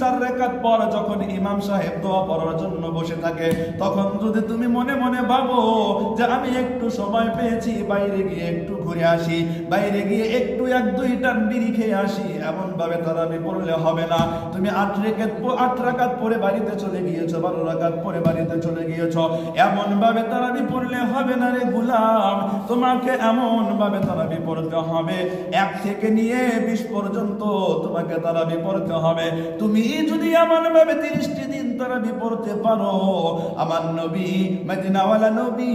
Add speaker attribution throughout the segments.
Speaker 1: চার রেখাত পর যখন ইমাম সাহেব দোয়া পড়ার জন্য বসে থাকে, তখন যদি তুমি মনে মনে ভাবো যে আমি একটু সময় পেয়েছি, বাইরে গিয়ে একটু ঘুরে আসি, বাইরে গিয়ে একটু এক দুই টান বিড়ি খেয়ে আসি এমন ভাবে তারাবি পড়লে হবে না। তুমি আট রেখাত আট রাকাত পরে বাড়িতে চলে গিয়েছো, বারো রাকাত পরে বাড়িতে চলে গিয়েছো। এমন ভাবে তারাবি পড়লে হবে না রে গুলাম। তোমাকে এমন ভাবে তারাবি পড়তে হবে। এক থেকে নিয়ে বিশ পর্যন্ত তোমাকে তারা পড়তে হবে। তুমি যদি আমার ভাবে তিরিশটি দিন তারাবি পড়তে পারো আমার নবী মদিনাওয়ালা নবী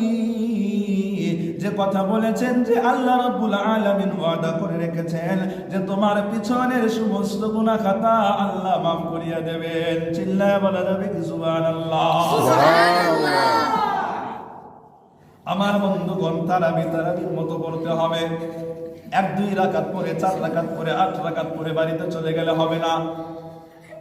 Speaker 1: যে কথা বলেছেন যে আল্লাহ রাব্বুল আলামিন ওয়াদা করে রেখেছেন যে তোমার পিছনের সমস্ত গুনাহ খাতা আল্লাহ মাফ করিয়া দেবেন। চিল্লায় বলা যাবে কি সুবহানাল্লাহ? আমার বন্ধুগণ তারাবি তারাবির মতো করতে হবে। এক দুই রাকাত পরে চার রাকাত পরে আট রাকাত পরে বাড়িতে চলে গেলে হবে না।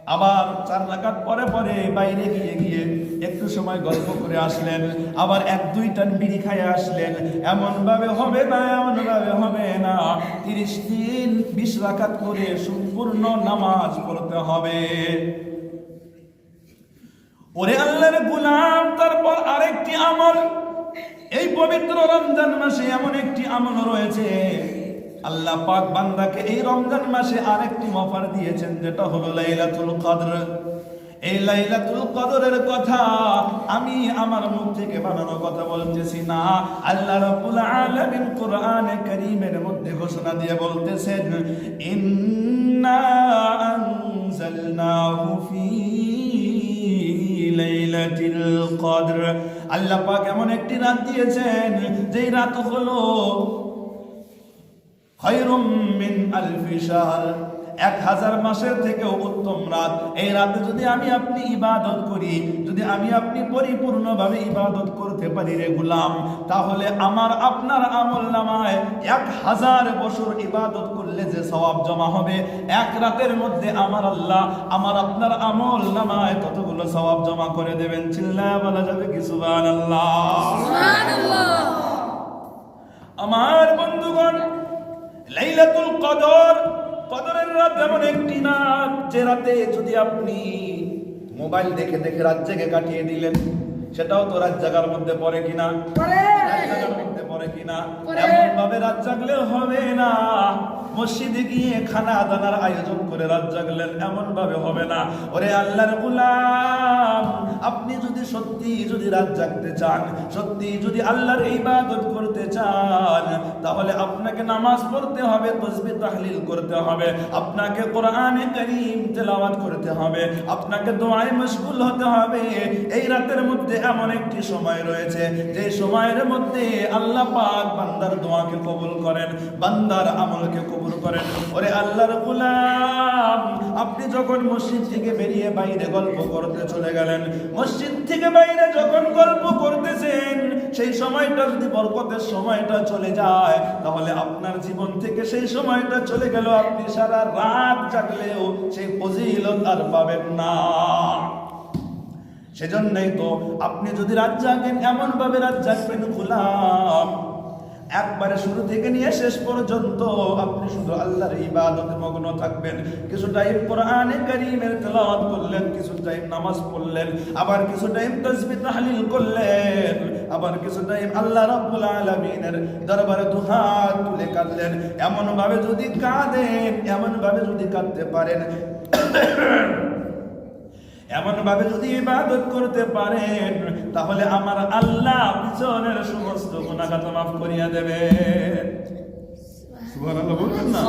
Speaker 1: আবার চার রাকাত পরে পরে বাইরে গিয়ে গিয়ে একটু সময় গল্প করে আসলেন, আবার এক দুই টান বিড়ি খাইয়ে আসলেন, এমন ভাবে হবে না, এমন ভাবে হবে না, তিরিশ দিন বিশ রাকাত করে সম্পূর্ণ নামাজ পড়তে হবে। ওরে আল্লাহর গুলাম, তারপর আরেকটি আমল। এই পবিত্র রমজান মাসে এমন একটি আমল রয়েছে আল্লাহ পাক বান্দাকে এই রমজান মাসে আরেকটি অফার দিয়েছেন, যেটা হলো লাইলাতুল কদর। এই লাইলাতুল কদরের কথা আমি আমার মুখ থেকে বানানো কথা বলতেছি না। আল্লাহ রাব্বুল আলামিন কোরআনে কারীমের মধ্যে ঘোষণা দিয়ে বলতেছেন, ইন্না আনজালনাহু ফি লাইলাতুল কদর। আল্লাহ পাক এমন একটি রাত দিয়েছেন, যেই রাত হলো খায়রুম মিন আলফি শাহর এক হাজার মাসের থেকেও উত্তম রাত। এই রাতে যদি আমি আপনি ইবাদত করি, যদি আমি আপনি পরিপূর্ণভাবে ইবাদত করতে পারি তাহলে আমার আপনার আমল নামায় এক হাজার বছর ইবাদত করলে যে সওয়াব জমা হবে। এক রাতের মধ্যে আমার আল্লাহ আমার আপনার আমল নামায় কতগুলো সওয়াব জমা করে দেবেন? চিল্লায় বলা যাবে কি? সুবহানাল্লাহ। আমার বন্ধুগণ লাইলাতুল কদর কদরের রাত এমন একটি রাত যে রাতে যদি আপনি মোবাইল দেখে দেখে রাত জেগে কাটিয়ে দিলেন সেটাও তো রাত জাগার মধ্যে পড়ে কিনা? রাত জাগার মধ্যে পড়ে কিনা? এমন ভাবে রাত জাগলে হবে না। মসজিদে গিয়ে খানা দানার আয়োজন করে রাত জাগলেন এমন ভাবে হবে না। ওরে আল্লাহর গুলাম, আপনি যদি সত্যি যদি রাত জাগতে চান, সত্যি যদি আল্লাহর ইবাদত করতে চান, তাহলে আপনাকে নামাজ পড়তে হবে তসবিহ তাহলিল করতে হবে, আপনাকে কোরআনে কারীম তেলাওয়াত করতে হবে, আপনাকে দোয়ায় মশগুল হতে হবে। এই রাতের মধ্যে এমন একটি সময় রয়েছে, যে সময়ের মধ্যে আল্লাহ পাক বান্দার দোয়াকে কবুল করেন, বান্দার আমলকে কবুল করেন। ওরে আল্লাহর গোলাম, আপনি যখন মসজিদ থেকে বেরিয়ে বাইরে গল্প করতে চলে গেলেন, মসজিদ থেকে বাইরে যখন গল্প করতেছেন, সেই সময়টা যদি বরকতের সময়টা চলে যায়, তাহলে আপনার জীবন থেকে সেই সময়টা চলে গেল, আপনি সারা রাত জাগলেও সেই ফজিলত আর পাবেন না। সেজন্যই তো আপনি যদি রাত জাগেন এমন ভাবে রাত জাগবেন গোলাম একবারে শুরু থেকে নিয়ে শেষ পর্যন্ত আপনি শুধু আল্লাহর ইবাদতে মগ্ন থাকবেন। কিছু টাইম কোরআনে কারীমের তেলাওয়াত করলেন, কিছু টাইম নামাজ পড়লেন, আবার কিছু টাইম তাসবিহ তাহলিল করলেন, আবার কিছু টাইম আল্লাহ রাব্বুল আলামিনের দরবারে দুহাত তুলে কাঁদলেন। এমন ভাবে যদি কাঁদেন এমন ভাবে যদি কাঁদতে পারেন এমন ভাবে যদি ইবাদত করতে পারেন তাহলে আমার আল্লাহ পিছনের সমস্ত গুনাহগাত মাফ করিয়া দেবেন সুবহানাল্লাহ বলবেন না?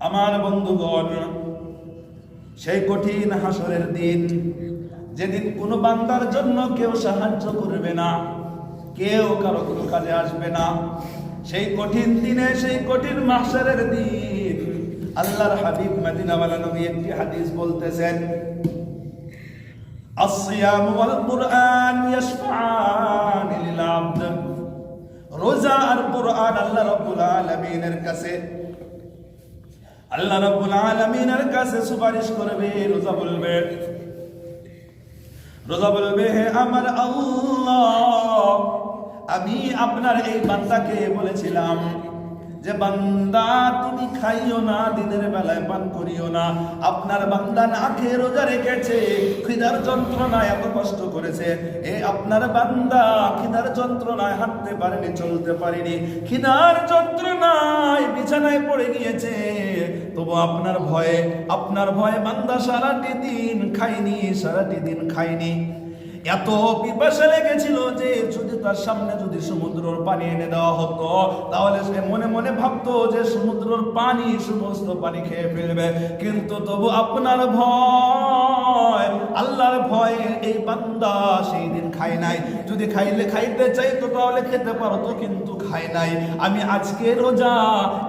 Speaker 1: আমার বন্ধুগণ সেই কঠিন হাসরের দিন যেদিন কোনো বান্দার জন্য কেউ সাহায্য করবে না কেউ কারও কোনো কাজে আসবে না সেই কঠিন দিনে সেই কঠিন মাহশারের দিন আল্লাহর হাবিব মদিনাওয়ালা নবী একটি হাদিস বলতেছেন الصيام والقرآن يشفعان للعبد রোজা আর কোরআন আল্লাহ রাব্বুল আলামিনের কাছে আল্লাহ রাব্বুল আলামিনের কাছে সুপারিশ করবে রোজা বলবে রোজা বলবে হে আমার আল্লাহ আমি আপনার এই বান্দাকে বলেছিলাম যে বান্দা তুমি খাইও না, দিনের বেলায় পান করিও না। আপনার বান্দা না খেয়ে রোজা রেখেছে, খিদার যন্ত্রণায় এত কষ্ট করেছে। এ আপনার বান্দা খিদার যন্ত্রণায় হাঁটতে পারেনি, চলতে পারেনি। খিদার যন্ত্রণায় বিছানায় পড়ে গিয়েছে। তবু আপনার ভয়ে আপনার ভয়ে বান্দা সারাটি দিন খাইনি সারাটি দিন খায়নি। এত পিপাসা লেগেছিল যে যদি তার সামনে যদি সমুদ্রের পানি এনে দেওয়া হতো, তাহলে সে মনে মনে ভাবতো যে সমুদ্রের পানি সমস্ত পানি খেয়ে ফেলবে। কিন্তু তবু আপনার ভয়, আল্লাহর ভয়ে এই বান্দা সেই দিন খায় নাই। যদি খাইলে খাইতে চাইতো, তাহলে খেতে পারতো, কিন্তু খায় নাই। আমি আজকে রোজা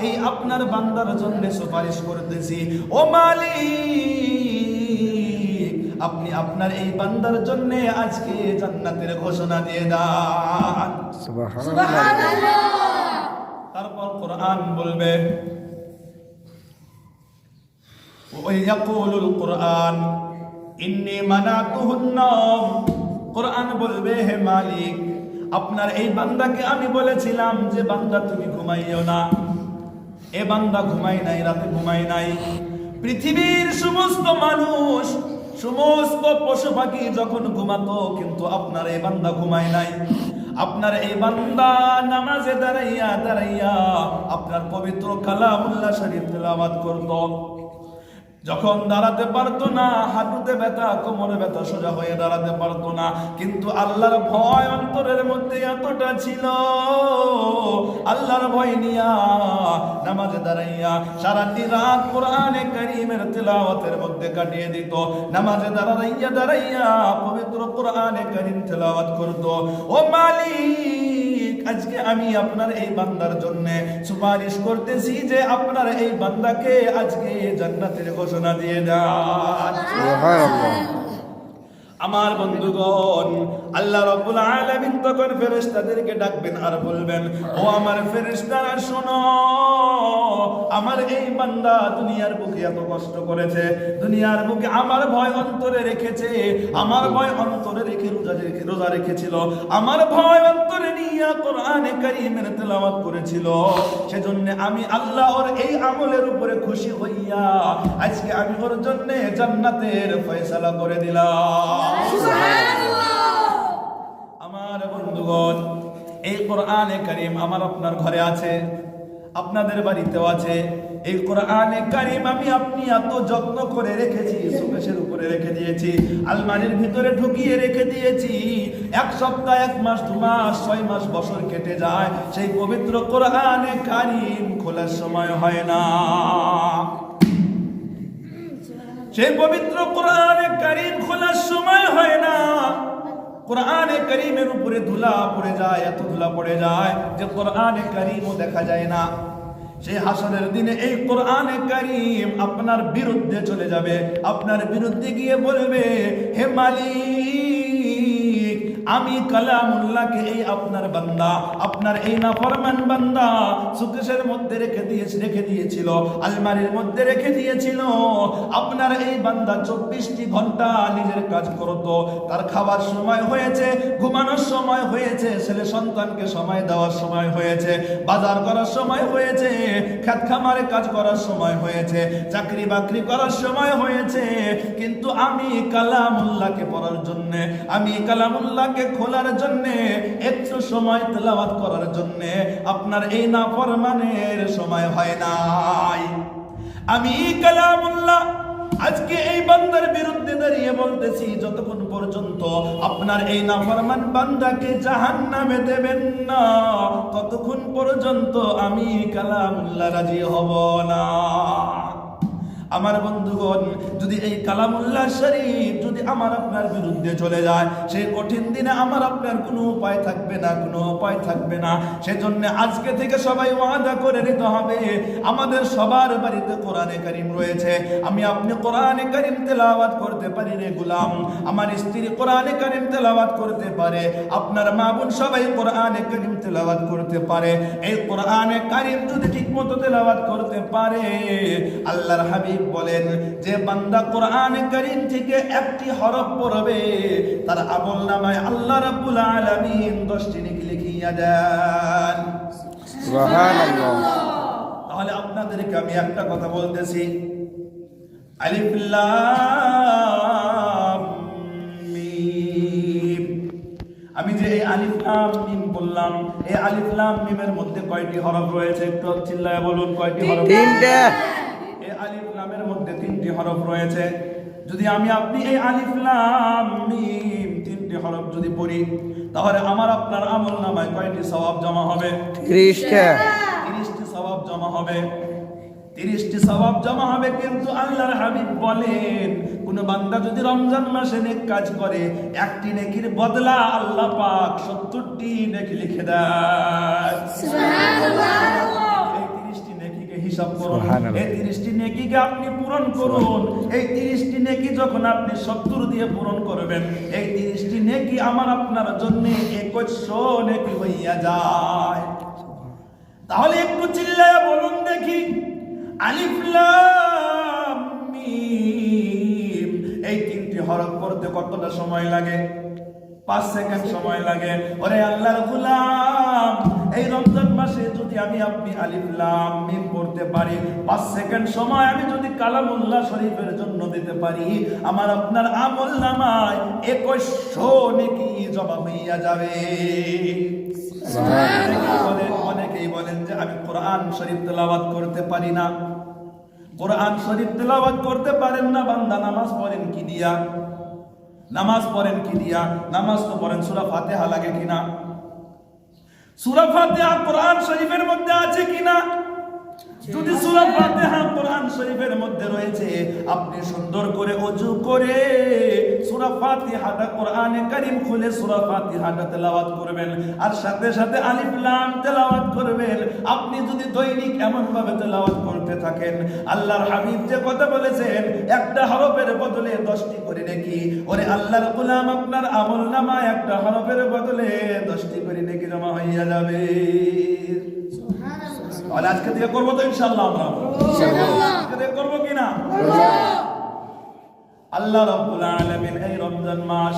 Speaker 1: এই আপনার বান্দার জন্য সুপারিশ করতেছি। ও মালিক! আপনি আপনার এই বান্দার জন্য আজকে জান্নাতের ঘোষণা দিয়ে দান তারপর কোরআন বলবে কোরআন ইন্নী মানাতুহুন নাম কোরআন বলবে হে মালিক আপনার এই বান্দাকে আমি বলেছিলাম যে বান্দা তুমি ঘুমাইও না। এ বান্দা ঘুমাই নাই রাতে ঘুমাই নাই। পৃথিবীর সমস্ত মানুষ সমস্ত পশু পাখি যখন ঘুমাতো, কিন্তু আপনার এই বান্দা ঘুমায় নাই। আপনার এই বান্দা নামাজে দাঁড়াইয়া দাঁড়াইয়া আপনার পবিত্র কালামুল্লাহ শরীফ তেলাওয়াত করত। যখন দাঁড়াতে পারতো না, হাঁটুতে ব্যথা, কোমরে ব্যথা সোজা হয়ে দাঁড়াতে পারতো না। কিন্তু আল্লাহর ভয় অন্তরের মধ্যে এতটা ছিল। আল্লাহর ভয় নিয়া নামাজে দাঁড়াইয়া সারাটি রাত কোরআনে কারিমের তেলাওয়াতের মধ্যে কাটিয়ে দিত। নামাজে দাঁড়াইয়া দাঁড়াইয়া পবিত্র কোরআনে কারিম তেলাওয়াত করত। ও মালিক! আজকে আমি আপনার এই বান্দার জন্য সুপারিশ করতেছি যে আপনার এই বান্দাকে আজকে জান্নাতের ঘোষণা দিয়ে দেন। আমার বন্ধুগণ আল্লাহ রাব্বুল আলামিন তখন ফেরেশতাদেরকে ডাকবেন আর বলবেন ও আমার ফেরেশতারা শোনো। আমার এই বান্দা দুনিয়ার বুকে এত কষ্ট করেছে দুনিয়ার বুকে আমার ভয় অন্তরে রেখেছে আমার ভয় অন্তরে রেখে রোজা রেখে রোজা রেখেছিল আমার ভয় অন্তরে নিয়ে কোরআনে কারীমের তেলাওয়াত করেছিল। সেজন্য আমি আল্লাহ ওর এই আমলের উপরে খুশি হইয়া আজকে আমি ওর জন্য জান্নাতের ফয়সালা করে দিলাম। আমার বন্ধুগণ এই কোরআনে কারিম আমার আপনার ঘরে আছে। আপনাদের বাড়িতেও আছে। এই কোরআনে কারিম আমি আপনি এত যত্ন করে রেখেছি সুকেশের উপরে রেখে দিয়েছি, আলমারির ভিতরে ঢুকিয়ে রেখে দিয়েছি। এক সপ্তাহ, এক মাস, দু মাস, ছয় মাস, বছর কেটে যায়। সেই পবিত্র কোরআনে কারিম খোলার সময় হয় না। সেই পবিত্র কোরআনে কারিম খোলার সময় হয় না। কোরআনে করিমের উপরে ধুলা পড়ে যায়, এত ধুলা পড়ে যায় যে কোরআনে করিমও দেখা যায় না। সেই হাসনের দিনে এই কোরআনে করিম আপনার বিরুদ্ধে চলে যাবে। আপনার বিরুদ্ধে গিয়ে বলবে, হে মালিক আমি কালামুল্লাহকে এই আপনার বান্দা, আপনার এই নাফরমান বান্দা সুকেশের মধ্যে রেখে দিয়েছে, রেখে দিয়েছিল, আলমারির মধ্যে রেখে দিয়েছিল। আপনার এই বান্দা চব্বিশটি ঘণ্টা নিজের কাজ করত, তার খাবার সময় হয়েছে, ঘুমানোর সময় হয়েছে, ছেলে সন্তানকে সময় দেওয়ার সময় হয়েছে, বাজার করার সময় হয়েছে, খেত খামারে কাজ করার সময় হয়েছে, চাকরি বাকরি করার সময় হয়েছে। কিন্তু আমি কালামুল্লাহকে পড়ার জন্য, আমি কালামুল্লাহকে খোলার জন্য, একটু সময় তেলাওয়াত করার জন্য আপনার এই নাফরমানের সময় হয় নাই। আমি কালামুল্লাহ, আজকে এই বান্দার বিরুদ্ধে দাঁড়িয়ে বলতেছি, যতক্ষণ পর্যন্ত আপনার এই নাফরমান বান্দাকে জাহান নামে দেবেন না, ততক্ষণ পর্যন্ত আমি কালামুল্লাহ রাজি হব না। আমার বন্ধুগণ, যদি এই কালামুল্লাহ শরীফ যদি আমার আপনার বিরুদ্ধে চলে যায় সেই কঠিন দিনে আমার আপনার কোনো উপায় থাকবে না, কোনো উপায় থাকবে না। সেজন্য আজকে থেকে সবাই ওয়াদা করে নিতে হবে, আমাদের সবার বাড়িতে কোরআনে কারিম রয়েছে। আমি আপনি কোরআনে কারিম তেলাওয়াত করতে পারি রে গুলাম। আমার স্ত্রী কোরআনে কারিম তেলাওয়াত করতে পারে। আপনার মা বোন সবাই কোরআনে কারিম তেলাওয়াত করতে পারে। এই কোরআনে কারিম যদি ঠিক ঠিকমতো তেলাওয়াত করতে পারে, আল্লাহর হাবিব বলেন যে বান্দা কোরআনে কারিম থেকে একটি হরফ পড়বে তার আমল নামায় আল্লাহ রাব্বুল আলামিন দশটি নেকি লিখিয়া দেন।
Speaker 2: সুবহানাল্লাহ।
Speaker 1: তাহলে আপনাদেরকে আমি একটা কথা বলতেছি। আলিফ লাম মিম। আমি যে এই আলিফ লাম মিম বললাম এই আলিফ লাম মিমের মধ্যে কয়টি হরফ রয়েছে একটু চিল্লায় বলুন কয়টি হরফ?
Speaker 2: তিনটা।
Speaker 1: আলিফ লামের মধ্যে তিনটি হরফ রয়েছে। যদি আমি আপনি এই আলিফ লাম মিম তিনটি হরফ যদি পড়ি তাহলে আমার আপনার আমল নামায় কয়টি সওয়াব জমা হবে?
Speaker 2: ত্রিশটা।
Speaker 1: তিরিশটি সওয়াব জমা হবে। তিরিশটি সওয়াব জমা হবে কিন্তু আল্লাহর হাবিব বলেন কোন বান্দা যদি রমজান মাসে নেক কাজ করে একটি নেকির বদলা আল্লাহ পাক সত্তরটি নেকি লিখে দেয় হিসাব করুন। এই তিরিশটি নেকিকে আপনি পূরণ করুন। এই তিরিশটি নেকি যখন আপনি সত্তর দিয়ে পূরণ করবেন এই তিরিশটি নেকি আমার আপনার জন্য একশো নেকি হইয়া যায়। তাহলে একটু চিল্লায় বলুন দেখি। আলিফ লাম মিম। এই তিনটি হরফ করতে কতটা সময় লাগে? পাঁচ সেকেন্ড সময় লাগে। ওরে আল্লাহর গুলাম। এই রমজান মাসে যদি আমি আপনি আলিফ লাম মিম পড়তে পারি পাঁচ সেকেন্ড সময় আমি যদি কালামুল্লাহ শরীফের জন্য দিতে পারি আমার আপনার আমল নামায় একুশশো নেকি জমা হইয়া যাবে। অনেকেই বলেন অনেকেই বলেন যে আমি কোরআন শরীফ তেলাওয়াত করতে পারি না। কোরআন শরীফ তেলাওয়াত করতে পারেন না বান্দা নামাজ পড়েন কি দিয়া? নামাজ পড়েন কি দিয়া? নামাজ তো পড়েন সূরা ফাতিহা লাগে কিনা? সূরা ফাতিহা কোরআন শরীফের মধ্যে আছে কিনা? যদি সূরা ফাতিহা কোরআন শরীফের মধ্যে রয়েছে, আপনি সুন্দর করে ওযু করে সূরা ফাতিহাটা কোরআনে কারীম খুলে ফাতিহাটা তেলাওয়াত করবেন, আর সাথে সাথে আলিফ লাম তেলাওয়াত করবেন। আপনি যদি দৈনিক এমন ভাবে তেলাওয়াত করতে থাকেন, আল্লাহর হাবিব যে কথা বলেছেন, একটা হরফের বদলে দশটি করে নাকি ওরে আল্লাহর গোলাম আপনার একটা হরফের বদলে দশটি করে নাকি জমা হইয়া যাবে। তাহলে আজকে থেকে করব তো ইনশাল্লাহ আমরা। আজকে থেকে করব কিনা আল্লাহ রাব্বুল আলামিন এই রমজান মাস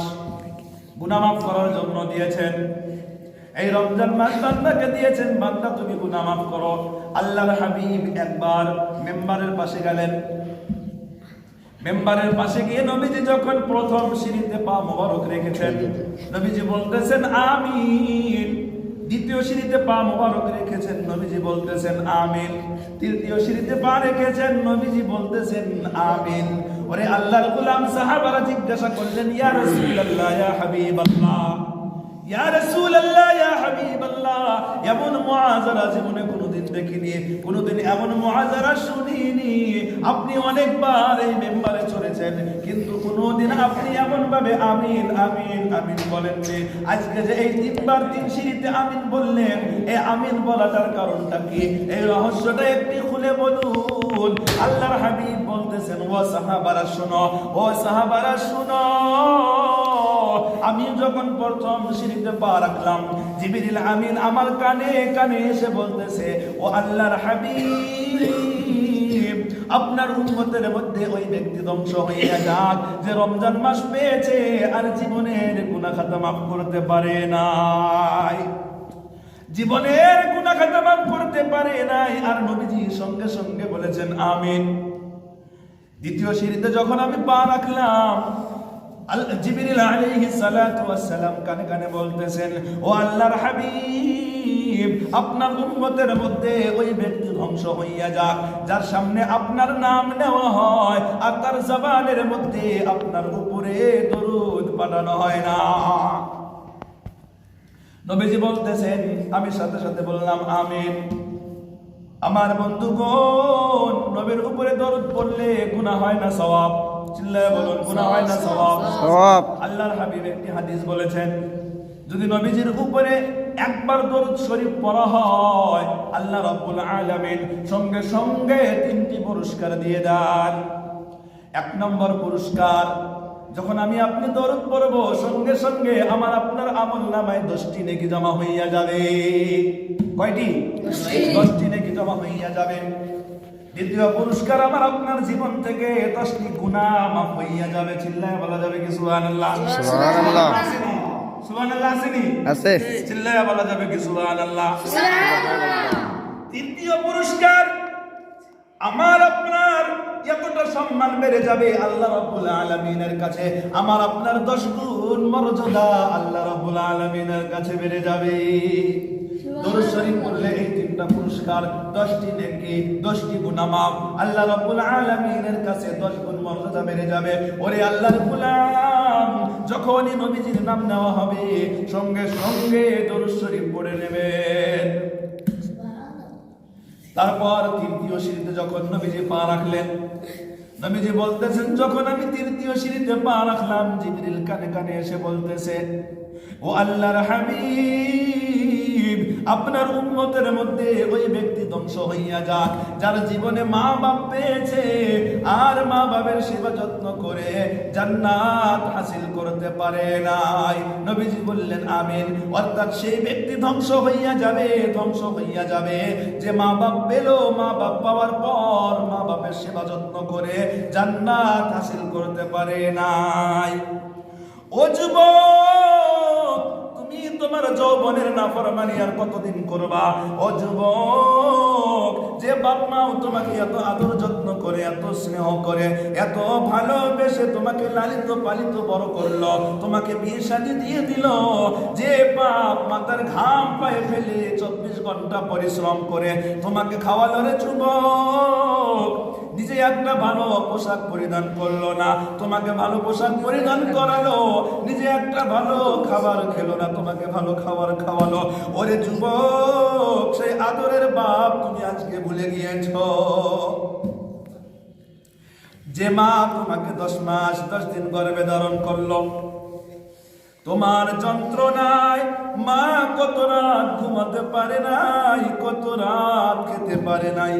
Speaker 1: গুনাহ মাফ করার জন্য দিয়েছেন। এই রমজান মাস বান্দাকে দিয়েছেন বান্দা তুমি গুনাহ মাফ করো। আল্লাহর হাবিব একবার মেম্বারের পাশে গেলেন। মেম্বারের পাশে গিয়ে নবীজি যখন প্রথম সিঁড়িতে পা মোবারক রেখেছেন নবীজি বলতেছেন আমিন। দ্বিতীয় সিঁড়িতে পা মোবারক রেখেছেন নবীজি বলতেছেন আমিন। তৃতীয় সিঁড়িতে পা রেখেছেন নবীজি বলতেছেন আমিন। ওরে আল্লাহর গোলাম সাহাবারা জিজ্ঞাসা করলেন, ইয়া রাসূলুল্লাহ, ইয়া হাবিবাল্লাহ। ইয়া রাসূলুল্লাহ, ইয়া হাবিবাল্লাহ। এমন মুআযারা জীবনে কোনোদিন দেখিনি, কোনোদিন এমন মুআযারা শুনিনি। আপনি অনেকবার এই মেম্বারে চড়েছেন কিন্তু কোনোদিন আপনি এমন ভাবে আমিন আমিন আমিন বলেননি আজকে যে এই তিনবার তিন সিঁড়িতে আমিন বললেন এই আমিন বলাটার কারণটা কি? এই রহস্যটা একটি খুলে বলুন। আল্লাহর হাবিব বলতেছেন, ও সাহাবারা, শোনো, ও সাহাবারা, শোনো। আমি যখন প্রথম সিঁড়িতে পা রাখলাম, জিবিরিল আমিন আমার কানে কানে এসে বলতেছে, ও আল্লাহর হাবিব, আপনার উম্মতের মধ্যে ওই ব্যক্তি ধ্বংস হইয়া যাক, যে রমজান মাস পেয়েছে আর জীবনের গুনাহ খাতা মাফ করতে পারে নাই। জীবনের গুনাহ খাতা মাফ করতে পারে নাই। আর নবীজি সঙ্গে সঙ্গে বলেছেন, আমিন। দ্বিতীয় সিঁড়িতে যখন আমি পা রাখলাম জিবরিল আলাইহিস সালাতু ওয়াস সালাম কানে কানে বলতেছেন, ও আল্লাহর হাবিব, আপনার উম্মতের মধ্যে ওই ব্যক্তি ধ্বংস হইয়া যাক, যার সামনে আপনার নাম নেওয়া হয় আর তার জবানের মধ্যে আপনার উপরে দরুদ পাঠানো হয় না। নবীজি বলতেছেন, আমি সাথে সাথে বললাম, আমিন। আমার বন্ধুগণ, নবীর উপরে দরুদ পড়লে গুনাহ হয় না, সওয়াব। চিল্লায় বলুন গুনাহ হয় না সওয়াব?
Speaker 2: সওয়াব।
Speaker 1: আল্লাহর হাবিব একটি হাদিস বলেছেন যদি নবীজির উপরে একবার দরুদ শরীফ পড়া হয় আল্লাহ রাব্বুল আলামিন সঙ্গে সঙ্গে তিনটি পুরস্কার দিয়ে দেন। এক নম্বর পুরস্কার যখন আমি আপনি দরদ পড়ব সঙ্গে সঙ্গে আমার আপনার আমল নামায় দশটি নেকি জমা হইয়া যাবে। কয়টি? দশটি নেকি জমা হইয়া যাবে। দ্বিতীয় পুরস্কার আমার আপনার জীবন থেকে। দশটি গুণা মাফ হইয়া যাবে চিল্লায় বলা যাবে কি সুবহানাল্লাহ?
Speaker 2: সুবহানাল্লাহ।
Speaker 1: সুবহানাল্লাহ আসেনি?
Speaker 2: আছে।
Speaker 1: চিল্লায় বলা যাবে কি সুবহানাল্লাহ। তৃতীয় পুরস্কার আমার আপনার এতটা সম্মান বেড়ে যাবে আল্লাহ রাব্বুল আলামিনের কাছে। আমার আপনার দশ গুণ মর্যাদা আল্লাহ রাব্বুল আলামিনের কাছে বেড়ে যাবে। এই তিনটা পুরস্কার দশটি নেকি, দশটি আল্লাহ কাছে দশ গুণ মর্যাদা বেড়ে যাবে। ওরে আল্লাহর যখনই নবীজির নাম নেওয়া হবে, সঙ্গে সঙ্গে দরুদ শরীফ পড়ে নেবেন। তারপর তৃতীয় সিঁড়িতে যখন নবীজি পা রাখলেন, নবীজি বলতেছেন, যখন আমি তৃতীয় সিঁড়িতে পা রাখলাম, জিবরিল কানে কানে এসে বলতেছে, ও আল্লাহর হাবিব আপনার উম্মতের মধ্যে ওই ব্যক্তি ধ্বংস হইয়া যাক, যার জীবনে মা বাপ পেয়েছে আর মা বাবার সেবা যত্ন করে জান্নাত হাসিল করতে পারে নাই। নবীজি বললেন, আমিন। অর্থাৎ সেই ব্যক্তি ধ্বংস হইয়া যাবে, ধ্বংস হইয়া যাবে। যে মা বাপ পেল মা বাপ পাওয়ার পর মা বাপের সেবা যত্ন করে জান্নাত হাসিল করতে পারে নাই। ও যুবক! তুমি তোমার যৌবনের নাফরমানি আর কতদিন করবা? ও যুবক, যে বাপ মাও তোমাকে এত আদর যত্ন করে, এত স্নেহ করে, এত ভালোবেসে তোমাকে লালিত পালিত বড় করল, তোমাকে বিয়ে শাদি দিয়ে দিল, যে বাপ মাতার ঘাম পায়ে ফেলে চব্বিশ ঘণ্টা পরিশ্রম করে তোমাকে খাওয়ালো রে যুবক। নিজে একটা ভালো পোশাক পরিধান করল না, তোমাকে ভালো পোশাক পরিধান করালো, নিজে একটা ভালো খাবার খেলো না, তোমাকে ভালো খাবার খাওয়ালো। ওরে যুবক, সেই আদরের বাপ তুমি আজকে ভুলে গিয়েছ। যে মা তোমাকে দশ মাস, দশ দিন গর্ভে ধারণ করল। তোমার যন্ত্রণায় মা কত রাত ঘুমাতে পারে নাই, কত রাত খেতে পারে নাই।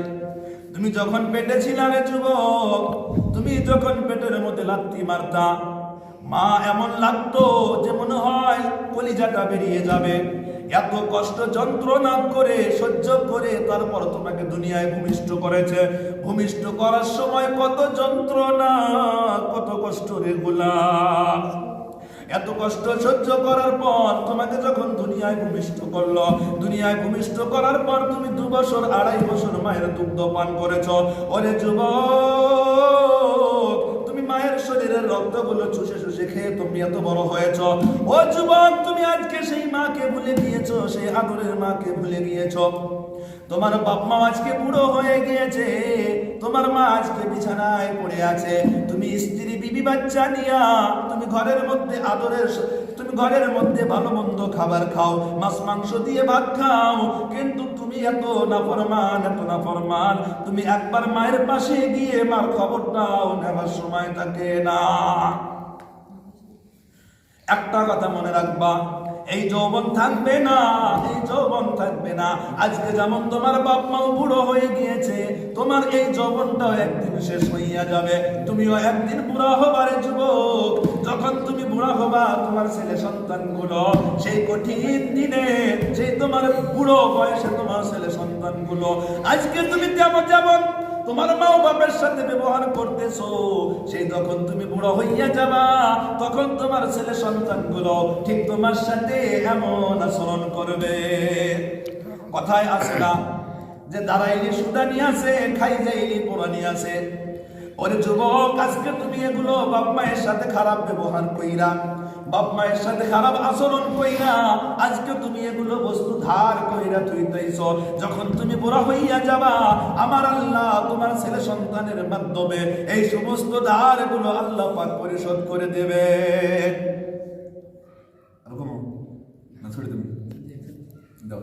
Speaker 1: তুমি যখন পেটে ছিলাম যুবক, তুমি যখন পেটের মধ্যে লাত্তি মারতা, মা এমন লাগতো যে মনে হয় কলিজাটা বেরিয়ে যাবে। এত কষ্ট যন্ত্রণা করে, সহ্য করে তারপর তোমাকে দুনিয়ায় ভূমিষ্ঠ করেছে। ভূমিষ্ঠ করার সময় কত যন্ত্রণা, কত কষ্ট রে রেগুলা এত কষ্ট সহ্য করার পর তোমাকে যখন দুনিয়ায় ভূমিষ্ঠ করল, দুনিয়ায় ভূমিষ্ঠ করার পর তুমি দু বছর, আড়াই বছর মায়ের দুগ্ধ পান করেছ। ওরে যুবক, তুমি মায়ের শরীরের চুষে চুষে খেয়ে তুমি এত বড় হয়েছ। ও যুবক, তুমি আজকে সেই মাকে ভুলে গিয়েছো, সেই আদরের মাকে ভুলে গিয়েছো। তোমার বাপ মা আজকে বুড়ো হয়ে গিয়েছে, তোমার মা আজকে বিছানায় পড়ে আছে। তুমি স্ত্রী বিবি বাচ্চা নিয়া তুমি ঘরের মধ্যে আদরের তুমি ঘরের মধ্যে ভালো মন্দ খাবার খাও, মাছ, মাংস দিয়ে ভাত খাও। কিন্তু তুমি এত নাফরমান এত নাফরমান। তুমি একবার মায়ের পাশে গিয়ে মার খবরটাও নেবার সময় থাকে না। একটা কথা মনে রাখবা এই যৌবন থাকবে না, এই যৌবন থাকবে না। আজকে যেমন তোমার বাপ মাও বুড়ো হয়ে গিয়েছে, তোমার এই যৌবনটাও একদিন শেষ হইয়া যাবে। তুমিও একদিন বুড়া হবারে যুবক। যখন তুমি বুড়া হবা, তোমার ছেলে সন্তানগুলো, সেই কঠিন দিনে, সেই তোমার বুড়ো বয়সে তোমার ছেলে সন্তানগুলো। আজকে তুমি যেমন যেমন তোমার মা বাপের সাথে ব্যবহার করতেছো, সেই যখন তুমি বুড়ো হইয়া যাবা, তখন তোমার ছেলে সন্তানগুলো ঠিক তোমার সাথে এমন আচরণ করবে। কথায় আছে না যে, দাঁড়াইলি সুদানি আছে, খাই যাইলি পোড়ানি আছে। ওরে যুবক, আজকে তুমি এগুলো বাপ মায়ের সাথে খারাপ ব্যবহার কইরা বাপ মায়ের সাথে খারাপ আচরণ কইরা আজকে তুমি এগুলো বস্তু ধার কইরা থইতেছ যখন তুমি বড় হইয়া যাবা, আমার আল্লাহ তোমার ছেলে সন্তানের মাধ্যমে এই সমস্ত ধারগুলো আল্লাহ পাক পরিশোধ করে দেবে। এরকম না ছড়ে তুমি। দাও।